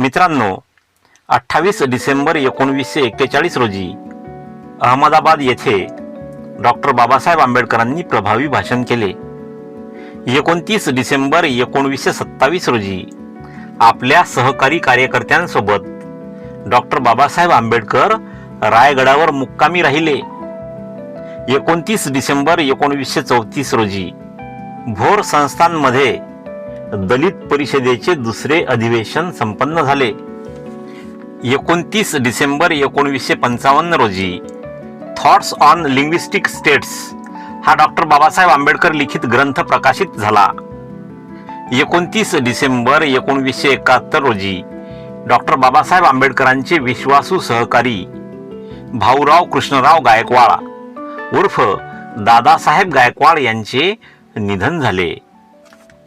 मित्रांनो अठ्ठावीस डिसेंबर एकोणवीसशे एक्केचाळीस रोजी अहमदाबाद येथे डॉक्टर बाबासाहेब आंबेडकरांनी प्रभावी भाषण केले. एकोणतीस डिसेंबर एकोणवीसशे सत्तावीस रोजी आपल्या सहकारी कार्यकर्त्यांसोबत डॉक्टर बाबासाहेब आंबेडकर रायगडावर मुक्कामी राहिले. एकोणतीस डिसेंबर एकोणवीसशे चौतीस रोजी भोर संस्थांमध्ये दलित परिषदेचे दुसरे अधिवेशन संपन्न झाले. एकोणतीस डिसेंबर एकोणवीसशे पंचावन्न रोजी थॉट्स ऑन लिंग्विस्टिक स्टेट्स हा डॉक्टर बाबासाहेब आंबेडकर लिखित ग्रंथ प्रकाशित झाला. एकोणतीस डिसेंबर एकोणवीसशे एकाहत्तर रोजी डॉक्टर बाबासाहेब आंबेडकरांचे विश्वासू सहकारी भाऊराव कृष्णराव गायकवाड उर्फ दादासाहेब गायकवाड यांचे निधन झाले.